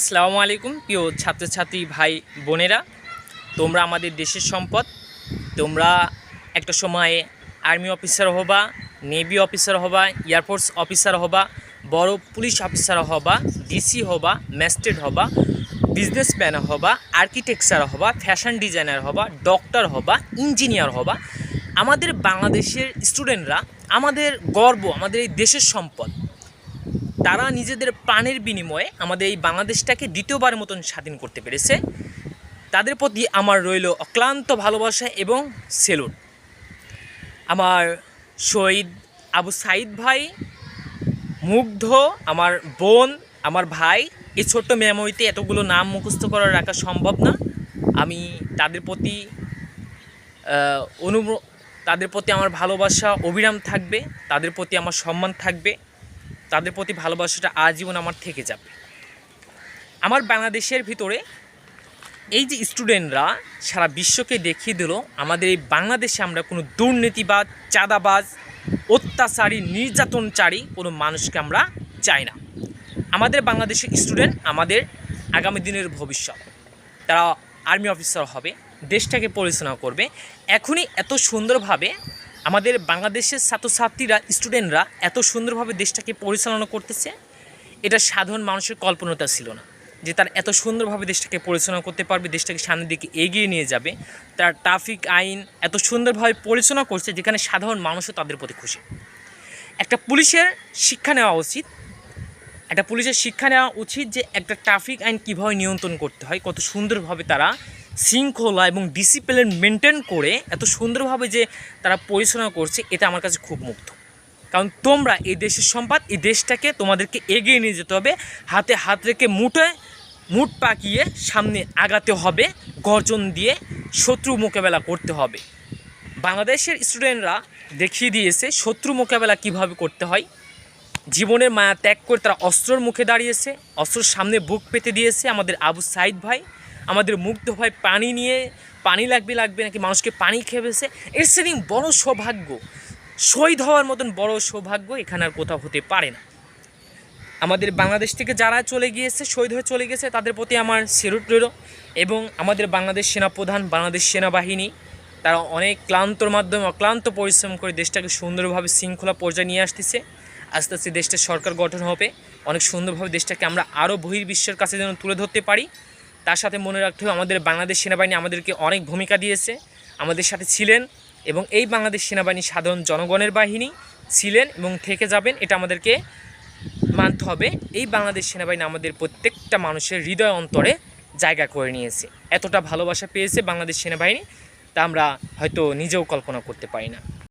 আসসালামু আলাইকুম, প্রিয় ছাত্রছাত্রী ভাই বোনেরা। তোমরা আমাদের দেশের সম্পদ, তোমরা একটা সময়ে আর্মি অফিসার হবা, নেভি অফিসার হবা এয়ারফোর্স অফিসার হবা, বড় পুলিশ অফিসার হবা, ডিসি হবা, ম্যাজিস্ট্রেট হবা, বিজনেসম্যান হবা, আর্কিটেকচার হবা, ফ্যাশন ডিজাইনার হবা, ডক্টর হবা, ইঞ্জিনিয়ার হবা। আমাদের বাংলাদেশের স্টুডেন্টরা, আমাদের গর্ব, আমাদের এই দেশের সম্পদ। তারা নিজেদের প্রাণের বিনিময়ে আমাদের এই বাংলাদেশটাকে দ্বিতীয়বার মতন স্বাধীন করতে পেরেছে। তাদের প্রতি আমার রইল অক্লান্ত ভালোবাসা এবং সেলুট। আমার শহীদ আবু সাইদ ভাই, মুগ্ধ আমার বোন, আমার ভাই, এই ছোট্ট মেমোরিতে এতগুলো নাম মুখস্থ করে রাখা সম্ভব না। আমি তাদের প্রতি অনু তাদের প্রতি আমার ভালোবাসা, অবিরাম থাকবে। তাদের প্রতি আমার সম্মান থাকবে। তাদের প্রতি ভালোবাসাটা আজীবন আমার থেকে যাবে। আমার বাংলাদেশের ভিতরে এই যে স্টুডেন্টরা সারা বিশ্বকে দেখিয়ে দিল, আমাদের এই বাংলাদেশে আমরা কোনো দুর্নীতিবাজ চাঁদাবাজ, অত্যাচারী, নির্যাতনচারী কোনো মানুষকে আমরা চাই না। আমাদের বাংলাদেশের স্টুডেন্ট আমাদের আগামী দিনের ভবিষ্যৎ। তারা আর্মি অফিসার হবে, দেশটাকে পরিচালনা করবে। এখনই এত সুন্দরভাবে আমাদের বাংলাদেশের ছাত্রছাত্রীরা স্টুডেন্টরা এত সুন্দরভাবে দেশটাকে পরিচালনা করতেছে, এটা সাধারণ মানুষের কল্পনাটা ছিল না। যে তার এত সুন্দরভাবে দেশটাকে পরিচালনা করতে পারবে, দেশটাকে সামনের দিকে এগিয়ে নিয়ে যাবে। তার ট্রাফিক আইন এত সুন্দরভাবে পরিচালনা করছে, যেখানে সাধারণ মানুষও তাদের প্রতি খুশি। একটা পুলিশের শিক্ষা নেওয়া উচিত। একটা পুলিশের শিক্ষা নেওয়া উচিত যে একটা ট্রাফিক আইন কীভাবে নিয়ন্ত্রণ করতে হয়, কত সুন্দরভাবে তারা শৃঙ্খলা এবং ডিসিপ্লিন মেনটেন করে এত সুন্দরভাবে যে তারা পরিচালনা করছে, এটা আমার কাছে খুব মুগ্ধ। কারণ তোমরা এই দেশের সম্পদ, এই দেশটাকে তোমাদেরকে এগিয়ে নিয়ে যেতে হবে, হাতে হাত রেখে মুঠে মুঠ পাকিয়ে সামনে আগাতে হবে, গর্জন দিয়ে শত্রু মোকাবেলা করতে হবে। বাংলাদেশের স্টুডেন্টরা দেখিয়ে দিয়েছে শত্রু মোকাবেলা কীভাবে করতে হয়। জীবনের মায়া ত্যাগ করে তারা অস্ত্রর মুখে দাঁড়িয়েছে, অস্ত্রর সামনে বুক পেতে দিয়েছে আমাদের আবু সাইদ ভাই। আমাদের মুগ্ধ ভাই পানি নিয়ে। পানি লাগবে লাগবে নাকি মানুষকে পানি খেয়েছে এর সেদিন বড় সৌভাগ্য, শহীদ হওয়ার মতন বড় সৌভাগ্য এখানে আর কোথাও হতে পারে না। আমাদের বাংলাদেশ থেকে যারা চলে গিয়েছে, শহীদ হয়ে চলে গেছে তাদের প্রতি আমার সেরুট রইল এবং আমাদের বাংলাদেশ সেনাপ্রধান, বাংলাদেশ সেনাবাহিনী, তারা অনেক ক্লান্তর মাধ্যমে অক্লান্ত পরিশ্রম করে দেশটাকে সুন্দরভাবে শৃঙ্খলা পর্যায়ে নিয়ে আসতেছে। আস্তে আস্তে দেশটা সরকার গঠন হবে। অনেক সুন্দরভাবে দেশটাকে আমরা আরও বহির্বিশ্বের কাছে যেন তুলে ধরতে পারি। তার সাথে মনে রাখতে হবে, আমাদের বাংলাদেশ সেনাবাহিনী আমাদেরকে অনেক ভূমিকা দিয়েছে। আমাদের সাথে ছিলেন এবং এই বাংলাদেশ সেনাবাহিনী সাধারণ জনগণের বাহিনী ছিলেন এবং থেকে যাবেন, এটা আমাদেরকে মানতে হবে। এই বাংলাদেশ সেনাবাহিনী আমাদের প্রত্যেকটা মানুষের হৃদয় অন্তরে জায়গা করে নিয়েছে। এতটা ভালোবাসা পেয়েছে বাংলাদেশ সেনাবাহিনী, তা আমরা হয়তো নিজেও কল্পনা করতে পারি না।